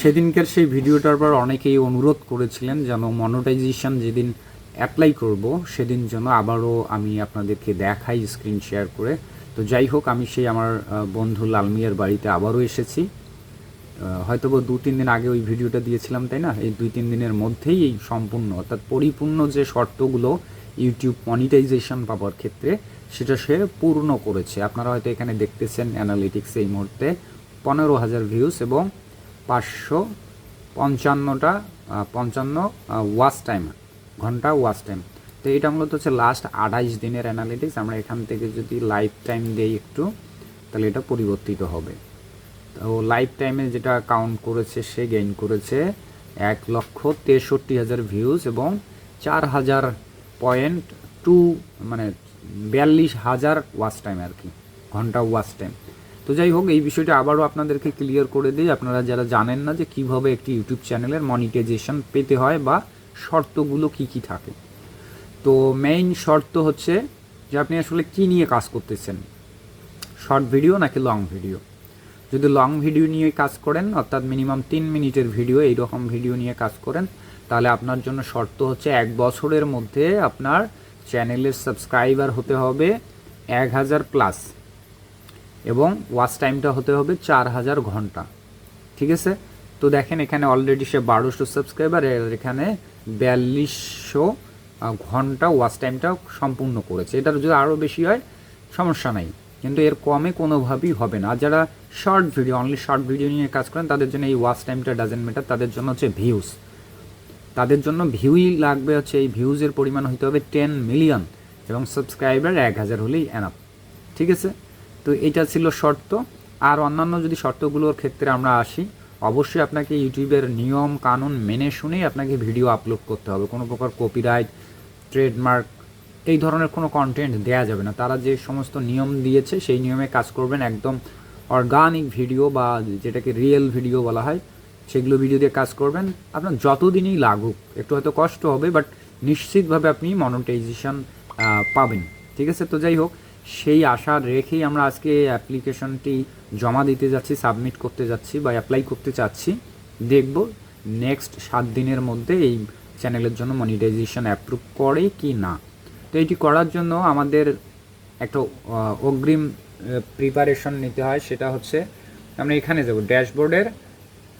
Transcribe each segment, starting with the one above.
সেদিনকার সেই ভিডিওটার পর অনেকেই অনুরোধ করেছিলেন যেন মনোটাইজেশন যেদিন অ্যাপ্লাই করব, সেদিন যেন আবারও আমি আপনাদেরকে দেখাই স্ক্রিন শেয়ার করে। তো যাই হোক, আমি সেই আমার বন্ধু লালমিয়ার বাড়িতে আবারও এসেছি। হয়তো দু তিন দিন আগে ওই ভিডিওটা দিয়েছিলাম, তাই না? এই দুই তিন দিনের মধ্যেই এই সম্পূর্ণ, অর্থাৎ পরিপূর্ণ যে শর্তগুলো ইউটিউব মনিটাইজেশন পাওয়ার ক্ষেত্রে, সেটা সে পূর্ণ করেছে। আপনারা হয়তো এখানে দেখতেছেন অ্যানালিটিক্স এই মুহূর্তে, পনেরো হাজার ভিউস এবং পাঁচশো পঞ্চান্নটা পঞ্চান্ন ওয়াচ টাইম ঘণ্টা ওয়াচ টাইম তো এটা মূলত হচ্ছে লাস্ট আঠাইশ দিনের অ্যানালিটিক্স আমরা এখান থেকে যদি লাইফ টাইম দিই একটু, তাহলে এটা পরিবর্তিত হবে। তো লাইফ টাইমে যেটা কাউন্ট করেছে, সে গেইন করেছে এক লক্ষ তেষট্টি হাজার ভিউজ এবং চার হাজার পয়েন্ট টু মানে বিয়াল্লিশ হাজার ওয়াচ টাইম আর কি, ঘণ্টা ওয়াচ টাইম তো যাই হোক, এই বিষয়টা আবারও আপনাদেরকে ক্লিয়ার করে দিই। আপনারা যারা জানেন না যে কীভাবে একটি ইউটিউব চ্যানেলের মনিটাইজেশন পেতে হয় বা শর্তগুলো কি কি থাকে। তো মেইন শর্ত হচ্ছে যে আপনি আসলে কি নিয়ে কাজ করতেছেন? শর্ট ভিডিও নাকি লং ভিডিও যদি লং ভিডিও নিয়ে কাজ করেন, অর্থাৎ মিনিমাম তিন মিনিটের ভিডিও এইরকম ভিডিও নিয়ে কাজ করেন, তাহলে আপনার জন্য শর্ত হচ্ছে এক বছরের মধ্যে আপনার চ্যানেলের সাবস্ক্রাইবার হতে হবে এক হাজার প্লাস এবং ওয়াচ টাইমটা হতে হবে চার হাজার ঘণ্টা। ঠিক আছে? তো দেখেন এখানে অলরেডি সে বারোশো সাবস্ক্রাইবার এখানে বিয়াল্লিশশো ঘণ্টা ওয়াচ টাইমটা সম্পূর্ণ করেছে। এটার যদি আরও বেশি হয়, সমস্যা নাই। কিন্তু এর কমে কোনোভাবেই হবে না। যারা short video only short video নিয়ে কাজ করেন, তাদের জন্য এই ওয়াচ টাইমটা ডাজেন্ট ম্যাটার তাদের জন্য হচ্ছে ভিউজ তাদের জন্য ভিউই লাগবে হচ্ছে, এই ভিউজের পরিমাণ হতে হবে টেন মিলিয়ন এবং সাবস্ক্রাইবার এক হাজার হলেই এনাফ ঠিক আছে? তো এটা ছিল শর্ত। আর অন্যান্য যদি শর্তগুলোর ক্ষেত্রে আমরা আসি, অবশ্যই আপনাকে ইউটিউবের নিয়ম, কানুন মেনে শুনেই আপনাকে ভিডিও আপলোড করতে হবে। কোনো প্রকার কপিরাইট ট্রেডমার্ক এই ধরনের কোনো কন্টেন্ট দেয়া যাবে না। তারা যে সমস্ত নিয়ম দিয়েছে, সেই নিয়মে কাজ করবেন। একদম অর্গানিক ভিডিও বা যেটাকে রিয়েল ভিডিও বলা হয়, সেগুলো ভিডিও দিয়ে কাজ করবেন। আপনার যতদিনই লাগুক, একটু হয়তো কষ্ট হবে বাট নিশ্চিতভাবে আপনি মনিটাইজেশন পাবেন। ঠিক আছে? তো যাই হোক সেই আশা রেখেই আমরা আজকে অ্যাপ্লিকেশনটি জমা দিতে যাচ্ছি সাবমিট করতে যাচ্ছি বা অ্যাপ্লাই করতে চাচ্ছি। দেখব নেক্সট সাত দিনের মধ্যে এই চ্যানেলের জন্য মনিটাইজেশন অ্যাপ্রুভ করে কি না। তো এটি করার জন্য আমাদের একটা অগ্রিম প্রিপারেশন নিতে হয়, সেটা হচ্ছে আমরা এখানে যাব, ড্যাশবোর্ডের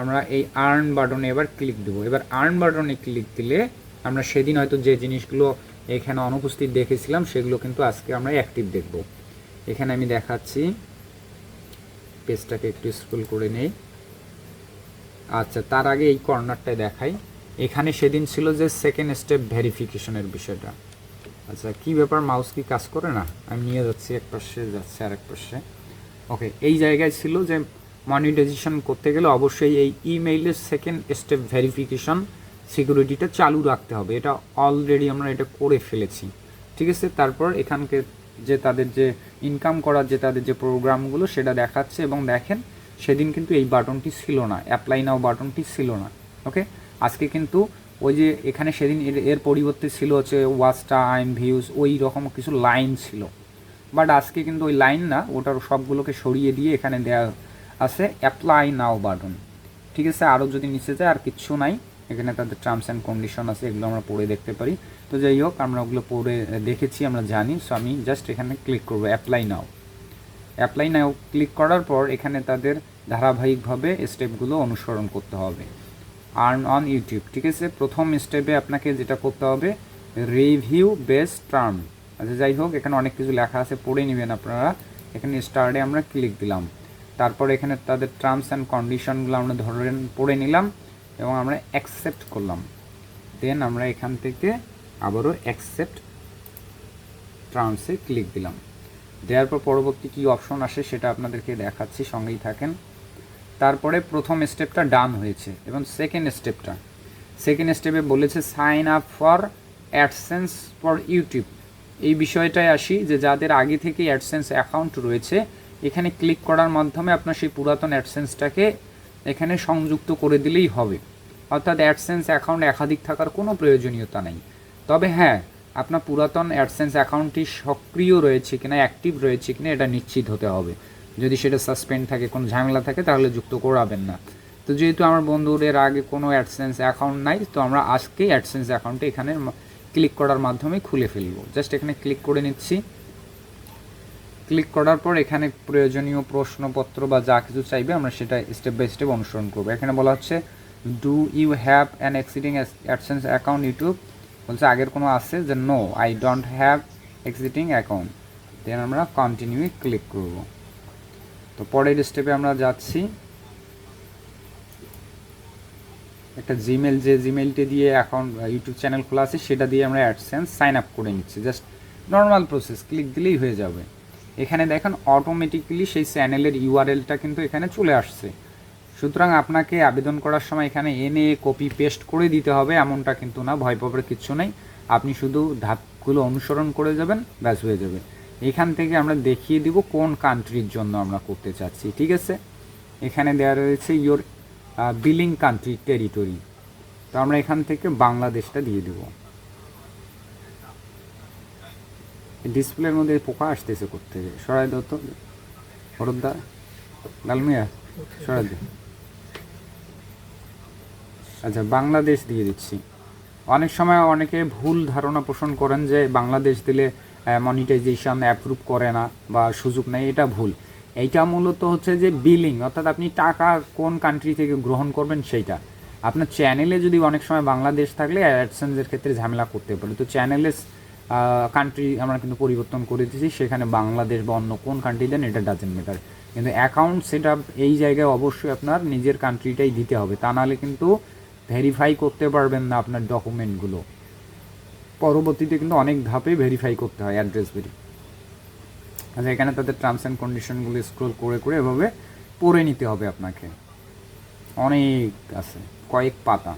আমরা এই আর্ন বাটনে এবার ক্লিক দেবো। এবার আর্ন বাটনে ক্লিক দিলে আমরা সেদিন হয়তো যে জিনিসগুলো এখানে অনুপস্থিত দেখেছিলাম, সেগুলো কিন্তু আজকে আমরা অ্যাক্টিভ দেখব। এখানে আমি দেখাচ্ছি, পেজটাকে একটু স্ক্রল করে নেই। আচ্ছা তার আগে এই কর্নারটায় দেখাই। এখানে সেদিন ছিল যে সেকেন্ড স্টেপ ভেরিফিকেশনের বিষয়টা। আচ্ছা কি ব্যাপার? মাউস কি কাজ করে না? আমি নিয়ে যাচ্ছি, এক পাশে যাচ্ছে আর এক পাশে। ওকে এই জায়গায় ছিল যে মনিটাইজেশন করতে গেলে অবশ্যই এই ইমেইলের সেকেন্ড স্টেপ ভেরিফিকেশন সিকিউরিটিটা চালু রাখতে হবে। এটা অলরেডি আমরা এটা করে ফেলেছি। ঠিক আছে? তারপর এখানকে যে তাদের যে ইনকাম করার যে তাদের যে প্রোগ্রামগুলো সেটা দেখাচ্ছে এবং দেখেন, সেদিন কিন্তু এই বাটনটি ছিল না। অ্যাপ্লাই নাও বাটনটি ছিল না। ওকে আজকে কিন্তু ওই যে এখানে সেদিন এর- পরিবর্তে ছিল হচ্ছে ওয়াচ টাইম ভিউজ ওই রকম কিছু লাইন ছিল। বাট আজকে কিন্তু ওই লাইন না ওটার সবগুলোকে সরিয়ে দিয়ে এখানে দেওয়া আছে অ্যাপ্লাই নাও বাটন ঠিক আছে? আরও যদি নিচে যায় আর কিচ্ছু নাই। এখানে তাদের টার্মস অ্যান্ড কন্ডিশন আছে, এগুলো আমরা পড়ে দেখতে পারি। তো যাই হোক, আমরা ওগুলো পড়ে দেখেছি, আমরা জানি। সো আমি জাস্ট এখানে ক্লিক করব apply now apply now click করার পর এখানে তাদের ধারাবাহিকভাবে স্টেপগুলো অনুসরণ করতে হবে। আর্ন অন ইউটিউব ঠিক আছে? প্রথম স্টেপে আপনাকে যেটা করতে হবে রিভিউ বেস্ট টার্ম আচ্ছা যাই হোক, এখানে অনেক কিছু লেখা আছে, পড়ে নেবেন আপনারা। এখানে স্টার্টে আমরা ক্লিক দিলাম। তারপর এখানে তাদের টার্মস অ্যান্ড কন্ডিশনগুলো আমরা ধরেন, পড়ে নিলাম। এবং আমরা অ্যাকসেপ্ট করলাম। দেন আমরা এখান থেকে আবারও অ্যাকসেপ্ট ট্রান্সে ক্লিক দিলাম। দেওয়ার পর পরবর্তী কী অপশন আসে সেটা আপনাদেরকে দেখাচ্ছি, সঙ্গেই থাকেন। তারপরে প্রথম স্টেপটা ডান হয়েছে এবং সেকেন্ড স্টেপটা সেকেন্ড স্টেপে বলেছে sign up for AdSense for YouTube এই বিষয়টায় আসি যে যাদের আগে থেকে অ্যাডসেন্স অ্যাকাউন্ট রয়েছে, এখানে ক্লিক করার মাধ্যমে আপনার সেই পুরাতন অ্যাডসেন্সটাকে এখানে সংযুক্ত করে দিলেই হবে। অর্থাৎ অ্যাডসেন্স অ্যাকাউন্ট একাধিক থাকার কোনো প্রয়োজনীয়তা নেই। তবে হ্যাঁ আপনার পুরাতন অ্যাডসেন্স অ্যাকাউন্টটি সক্রিয় রয়েছে কিনা অ্যাক্টিভ রয়েছে কিনা, এটা নিশ্চিত হতে হবে। যদি সেটা সাসপেন্ড থাকে, কোনো ঝামেলা থাকে, তাহলে যুক্ত করাবেন না। তো যেহেতু আমার বন্ধুর এর আগে কোনো অ্যাডসেন্স অ্যাকাউন্ট নাই, তো আমরা আজকেই অ্যাডসেন্স অ্যাকাউন্টে এখানে ক্লিক করার মাধ্যমে খুলে ফেলব। জাস্ট এখানে ক্লিক করে নিচ্ছি। ক্লিক করার পর এখানে প্রয়োজনীয় প্রশ্নপত্র বা যা কিছু চাইবে আমরা সেটা স্টেপ বাই স্টেপ অনুসরণ করব। এখানে বলা হচ্ছে do you have an existing AdSense account YouTube বলছে, আগের কোনো আছে? যে no I don't have existing account then আমরা কন্টিনিউ ক্লিক করব। তো পরের স্টেপে আমরা যাচ্ছি। একটা জিমেল যে জিমেলটি দিয়ে অ্যাকাউন্ট ইউটিউব চ্যানেল খোলা আছে, সেটা দিয়ে আমরা অ্যাডসেন্স সাইন আপ করে নিচ্ছি। জাস্ট নর্মাল প্রসেস ক্লিক দিলেই হয়ে যাবে। এখানে দেখেন অটোমেটিক্যালি সেই চ্যানেলের ইউআরএলটা কিন্তু এখানে চলে আসছে। সুতরাং আপনাকে আবেদন করার সময় এখানে এনে কপি পেস্ট করে দিতে হবে, এমনটা কিন্তু না, ভয় পাবার কিচ্ছু নেই। আপনি শুধু ধাপগুলো অনুসরণ করে যাবেন, ব্যাস হয়ে যাবে। এখান থেকে আমরা দেখিয়ে দিব কোন কান্ট্রির জন্য আমরা করতে চাচ্ছি, ঠিক আছে? এখানে দেওয়া রয়েছে ইয়োর বিলিং কান্ট্রি টেরিটরি তো আমরা এখান থেকে বাংলাদেশটা দিয়ে দেব। ডিসপ্লের মধ্যে পোকা আসতেছে করতে। সরাই দাও তো। হরদা লালমিয়া, সরাই দে। আচ্ছা বাংলাদেশ দিয়ে দিচ্ছি। অনেক সময় অনেকে ভুল ধারণা পোষণ করেন যে বাংলাদেশ দিলে মনিটাইজেশন অ্যাপ্রুভ করে না বা সুযোগ নেই, এটা ভুল। এইটা মূলত হচ্ছে যে বিলিং অর্থাৎ আপনি টাকা কোন কান্ট্রি থেকে গ্রহণ করবেন সেইটা। আপনার চ্যানেলে যদি অনেক সময় বাংলাদেশ থাকলে অ্যাডসেন্সের ক্ষেত্রে ঝামেলা করতে পারে। তো চ্যানেলের কান্ট্রি আমরা কিন্তু পরিবর্তন করে দিয়েছি, সেখানে বাংলাদেশ বা অন্য কোন কান্ট্রি দেন এটা ডাজেন্ট ম্যাটার কিন্তু অ্যাকাউন্ট সেট এই জায়গায় অবশ্যই আপনার নিজের কান্ট্রিটাই দিতে হবে, তা নাহলে কিন্তু ভেরিফাই করতে পারবেন না আপনার ডকুমেন্টগুলো পরবর্তীতে কিন্তু অনেক ধাপে ভেরিফাই করতে হয় অ্যাড্রেস ভেরি। আচ্ছা এখানে তাদের টার্মস অ্যান্ড কন্ডিশনগুলো স্ক্রোল করে করে এভাবে পড়ে নিতে হবে আপনাকে। অনেক আছে, কয়েক পাতা।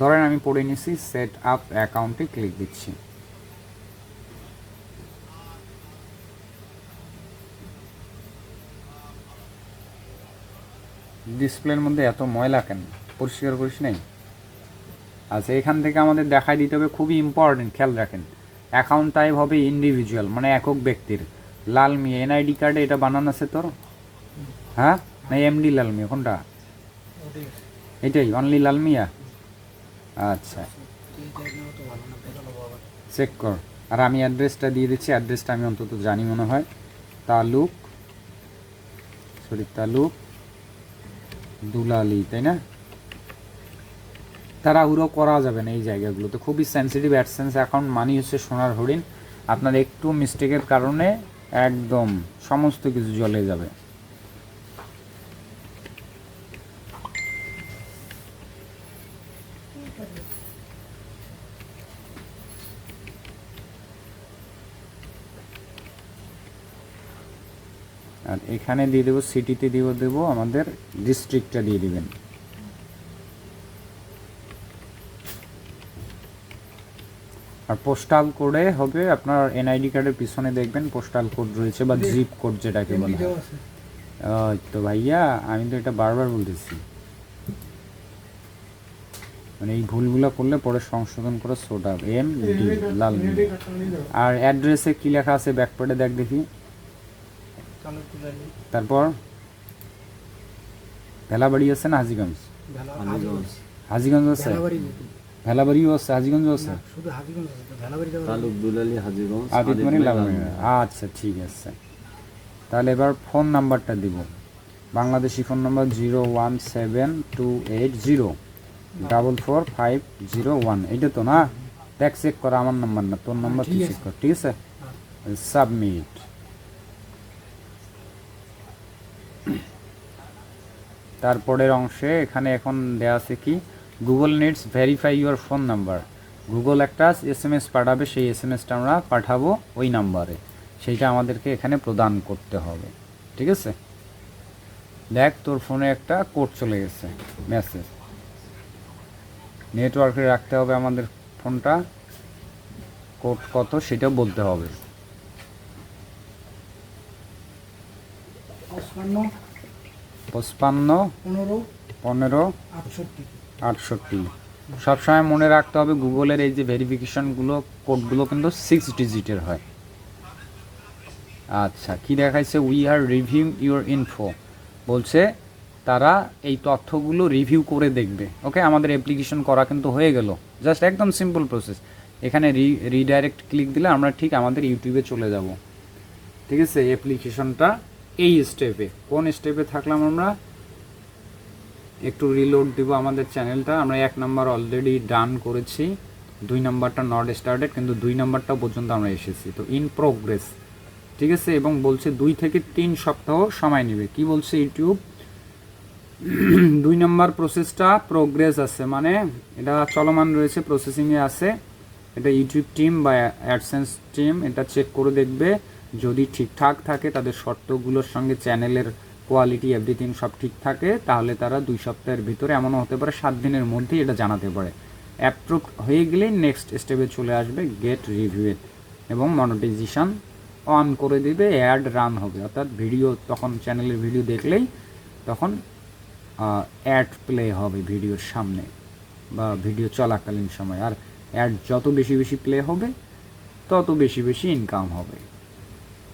ধরেন আমি পড়ে নিছি সেট আপ অ্যাকাউন্টে ক্লিক দিচ্ছি। ডিসপ্লের মধ্যে এত ময়লা কেন? পরিষ্কার করিস নাই? আচ্ছা এখান থেকে আমাদের দেখাই দিতে হবে, খুবই ইম্পর্টেন্ট খেয়াল রাখেন। অ্যাকাউন্ট টাইপ হবে ইন্ডিভিজুয়াল মানে একক ব্যক্তির। লাল মিয়া, এনআইডি কার্ডে এটা বানানো আছে তোর? হ্যাঁ? না এমডি লাল মিয়া, কোনটা? এটাই অনলি লাল মিয়া? আচ্ছা। চেক কর। আর আমি অ্যাড্রেসটা দিয়ে দিচ্ছি অ্যাড্রেসটা আমি অন্তত জানি মনে হয়। তালুক সরি তালুক। দুলালি, তাই না? তারা তাড়াহুড়ো করা যাবে না এই জায়গাগুলোতে। খুবই সেন্সিটিভ অ্যাডসেন্স অ্যাকাউন্ট মানি হচ্ছে সোনার হরিণ। আপনার একটু মিস্টেকের কারণে একদম সমস্ত কিছু জলে যাবে আর এখানে দিয়ে দেবো সিটিতে দিয়ে দেবো আমাদের ডিস্ট্রিক্টটা দিয়ে দিবেন। আর পোস্টাল কোডে হবে আপনার এনআইডি কার্ডের পিছনে দেখবেন পোস্টাল কোড রয়েছে বা জিপ কোড যেটাকে বলা হয়। তো ভাইয়া আমি তো এটা বারবার বলতেছি। মানে এই ভুলগুলো করলে পরে সংশোধন করে সোডা এম ডি লাল। আর অ্যাড্রেসে কি লেখা আছে ব্যাকপ্যাডে দেখ দেখি। তারপর? ভেলাবাড়ি আছে না হাজিগঞ্জ? হাজিগঞ্জ। আছে? ভেলাবাড়িও আছে হাজিগঞ্জ আছে আচ্ছা ঠিক আছে। তাহলে এবার ফোন নাম্বারটা দিব। Bangladeshi phone number zero one seven two eight zero double four five zero one. এইটা তো না? দেখ চেক করা আমার নাম্বার না তোর নাম্বার চেক আছে। কর ঠিক আছে? সাবমিট তারপরের অংশে এখানে এখন দেয়া আছে কি? Google needs verify your phone number Google একটা এস এম এস পাঠাবে, সেই এস এম এসটা আমরা পাঠাবো ওই নাম্বারে। সেইটা আমাদেরকে এখানে প্রদান করতে হবে। ঠিক আছে? দেখ, তোর ফোনে একটা কোড চলে গেছে মেসেজ নেটওয়ার্কে রাখতে হবে আমাদের ফোনটা। কোড কত সেটাও বলতে হবে। পঁচপান্ন পনেরো আটষট্টি। আটষট্টি। সবসময় মনে রাখতে হবে গুগলের এই যে ভেরিফিকেশনগুলো কোডগুলো কিন্তু সিক্স ডিজিটের হয়। আচ্ছা কি দেখাইছে? We are review your info বলছে তারা এই তথ্যগুলো রিভিউ করে দেখবে। ওকে আমাদের অ্যাপ্লিকেশন করা কিন্তু হয়ে গেল। জাস্ট একদম সিম্পল প্রসেস এখানে রি রিডাইরেক্ট ক্লিক দিলে আমরা ঠিক আমাদের ইউটিউবে চলে যাব। ঠিক আছে অ্যাপ্লিকেশনটা এই স্টেপে কোন স্টেপে থাকলাম আমরা? একটু রিলোড দিব আমাদের চ্যানেলটা আমরা এক নাম্বার অলরেডি ডান করেছি। দুই নাম্বারটা নট স্টার্টেড কিন্তু দুই নাম্বারটা পর্যন্ত আমরা এসেছি। তো ইন প্রোগ্রেস ঠিক আছে? এবং বলছে দুই থেকে তিন সপ্তাহ সময় নেবে। কি বলছে ইউটিউব? দুই নম্বর প্রসেসটা প্রোগ্রেস আছে। মানে এটা চলমান রয়েছে প্রসেসিংয়ে আছে। এটা ইউটিউব টিম বা অ্যাডসেন্স টিম এটা চেক করে দেখবে। যদি ঠিকঠাক থাকে, তাদের শর্তগুলোর সঙ্গে চ্যানেলের কোয়ালিটি এভরিথিং সব ঠিক থাকে, তাহলে তারা দুই সপ্তাহের ভিতরে, এমনও হতে পারে সাত দিনের মধ্যেই এটা জানাতে পারে। অ্যাপ্রুভ হয়ে গেলেই নেক্সট স্টেপে চলে আসবে গেট রিভিউয়েড এবং মনিটাইজেশন অন করে দেবে অ্যাড রান হবে। অর্থাৎ ভিডিও তখন চ্যানেলের ভিডিও দেখলেই তখন অ্যাড প্লে হবে ভিডিওর সামনে বা ভিডিও চলাকালীন সময়। আর অ্যাড যত বেশি বেশি প্লে হবে, তত বেশি বেশি ইনকাম হবে।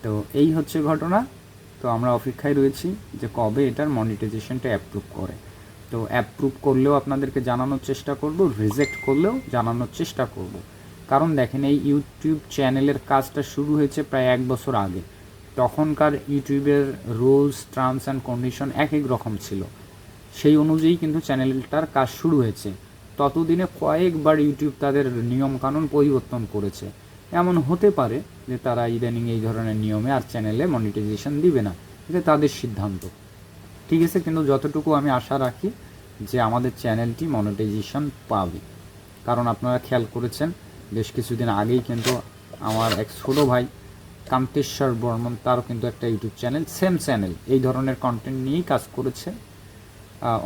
তো এই হচ্ছে ঘটনা। তো আমরা অপেক্ষায় রয়েছি যে কবে এটার মনিটাইজেশনটা অ্যাপ্রুভ করে। তো অ্যাপ্রুভ করলেও আপনাদেরকে জানানোর চেষ্টা করব রিজেক্ট করলেও জানানোর চেষ্টা করব। কারণ দেখেন, এই ইউটিউব চ্যানেলের কাজটা শুরু হয়েছে প্রায় এক বছর আগে। তখনকার ইউটিউবের রুলস টার্মস অ্যান্ড কন্ডিশন এক এক রকম ছিল। সেই অনুযায়ী কিন্তু চ্যানেলটার কাজ শুরু হয়েছে। ততদিনে কয়েকবার ইউটিউব তাদের নিয়মকানুন পরিবর্তন করেছে। এমন হতে পারে যে তারা ইদানিং এই ধরনের নিয়মে আর চ্যানেলে মনিটাইজেশন দিবে না। এটা তাদের সিদ্ধান্ত। ঠিক আছে, কিন্তু যতটুকু আমি আশা রাখি যে আমাদের চ্যানেলটি মনিটাইজেশন পাবে। কারণ আপনারা খেয়াল করেছেন, বেশ কিছুদিন আগেই কিন্তু আমার এক ছোটো ভাই কান্তেশ্বর বর্মন, তারও কিন্তু একটা ইউটিউব চ্যানেল সেম চ্যানেল এই ধরনের কন্টেন্ট নিয়েই কাজ করেছে।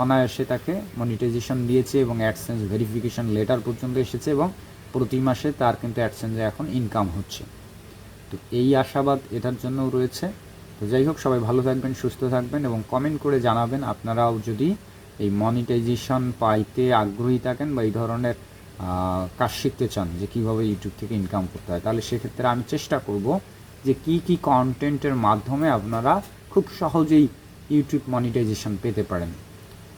অনায়াসে তাকে মনিটাইজেশন দিয়েছে এবং অ্যাডসেন্স ভেরিফিকেশন লেটার পর্যন্ত এসেছে এবং প্রতি মাসে তার কিন্তু অ্যাডসেন্সে এখন ইনকাম হচ্ছে। তো এই আশাবাদ এটার জন্যও রয়েছে। তো যাই হোক, সবাই ভালো থাকবেন, সুস্থ থাকবেন এবং কমেন্ট করে জানাবেন আপনারাও যদি এই মনিটাইজেশন পাইতে আগ্রহী থাকেন বা এই ধরনের কাজ শিখতে চান যে কীভাবে ইউটিউব থেকে ইনকাম করতে হয়, তাহলে সেক্ষেত্রে আমি চেষ্টা করব যে কি কি কন্টেন্টের মাধ্যমে আপনারা খুব সহজেই ইউটিউব মনিটাইজেশন পেতে পারেন।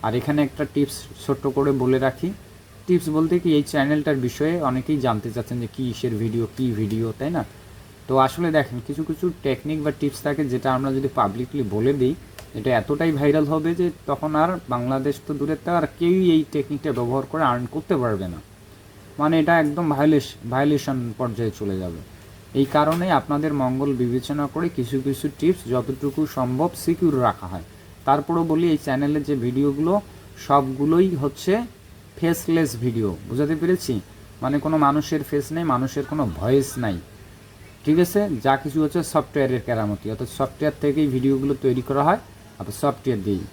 আর এখানে একটা টিপস ছোট্ট করে বলে রাখি টিপস বলতে কি, এই চ্যানেলটার বিষয়ে অনেকেই জানতে চাচ্ছেন যে কী ইসের ভিডিও, কী ভিডিও, তাই না? তো আসলে দেখেন, কিছু কিছু টেকনিক বা টিপস থাকে যেটা আমরা যদি পাবলিকলি বলে দিই, এটা এতটাই ভাইরাল হবে যে তখন আর বাংলাদেশ তো থেকে আর কেউই এই টেকনিকটা ব্যবহার করে আর্ন করতে পারবে না। মানে এটা একদম ভায়োলেশ ভায়োলেশন পর্যায়ে চলে যাবে। এই কারণে আপনাদের মঙ্গল বিবেচনা করে কিছু কিছু টিপস যতটুকু সম্ভব সিকিউর রাখা হয়। তারপরেও বলি, এই চ্যানেলের যে ভিডিওগুলো সবগুলোই হচ্ছে ফেসলেস ভিডিও বুঝাতে পেরেছি? মানে কোনো মানুষের ফেস নেই, মানুষের কোনো ভয়েস নাই। ঠিক আছে? যা কিছু হচ্ছে সফটওয়্যারের কেরামতি, অর্থাৎ সফটওয়্যার থেকেই ভিডিওগুলো তৈরি করা হয়, অর্থাৎ সফটওয়্যার দিয়েই।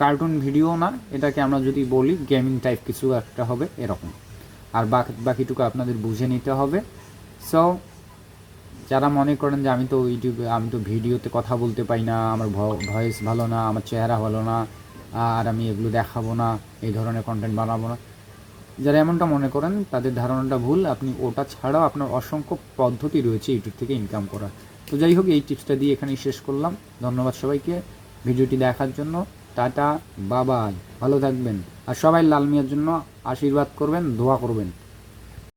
কার্টুন ভিডিও না, এটাকে আমরা যদি বলি গেমিং টাইপ কিছু একটা হবে এরকম। আর বাকি, বাকিটুকু আপনাদের বুঝে নিতে হবে। সো যারা মনে করেন যে আমি তো ইউটিউবে আমি তো ভিডিওতে কথা বলতে পাই না, আমার ভয়েস ভালো না, আমার চেহারা ভালো না আর আমি এগুলো দেখাবো না, এই ধরনের কন্টেন্ট বানাবো না। যারা এমনটা মনে করেন, তাদের ধারণাটা ভুল। আপনি ওটা ছাড়াও আপনার অসংখ্য পদ্ধতি রয়েছে ইউটিউব থেকে ইনকাম করা তো যাই হোক, এই টিপসটা দিয়ে এখানেই শেষ করলাম। ধন্যবাদ সবাইকে ভিডিওটি দেখার জন্য। টাটা, বাবাই। ভালো থাকবেন। আর সবাই লাল মিয়ার জন্য আশীর্বাদ করবেন, দোয়া করবেন।